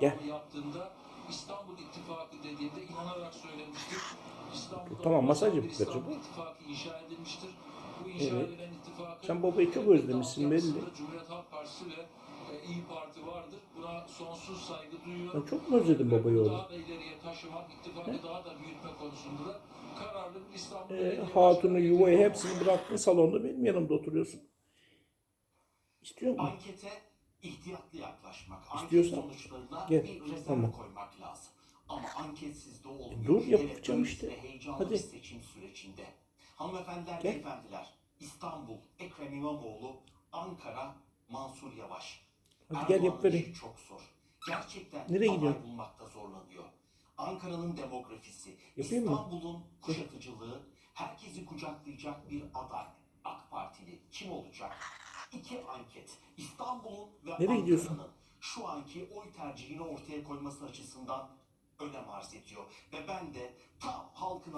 Gel. yaptığında İstanbul İttifakı dediğinde inanarak söylemiştir. İstanbul'da Tamam, masaj bir yapacak İstanbul bu. İttifakı inşa edilmiştir. Bu inşa Evet. edilen ittifakın Sen babayı çok özlemişsin belli. Cumhuriyet Halk Partisi ve e, İyi Parti vardır. Buna sonsuz saygı duyuyorum. Ben çok mu özledim babayı oğlum? Daha da ileriye taşımak, ittifakı He? daha da büyütme konusunda da kararlı bir İstanbul Belediye hatunu, yuvayı hepsini bıraktın salonda benim yanımda oturuyorsun. İstiyor musun? Ankete ihtiyatlı yaklaşmak, İstiyorsan anket sonuçlarına gel. bir rezerv Tamam. koymak lazım. Ama anketsiz de olmuyor. Dur, Hele yapacağım işte. heyecanlı Hadi. bir seçim sürecinde. Hanımefendiler, Gel. beyefendiler, İstanbul, Ekrem İmamoğlu, Ankara, Mansur Yavaş. Hadi gel yap Erdoğan'ın işi çok zor. Gerçekten Nereye aday gidiyorsun? bulmakta zorlanıyor. Ankara'nın demografisi, Yapayım mı? İstanbul'un kuşatıcılığı, herkesi kucaklayacak bir aday. AK Partili kim olacak? İki anket. İstanbul'un ve Nereye gidiyorsun? Ankara'nın şu anki oy tercihini ortaya koyması açısından önem arz ediyor. Ve ben de tam halkın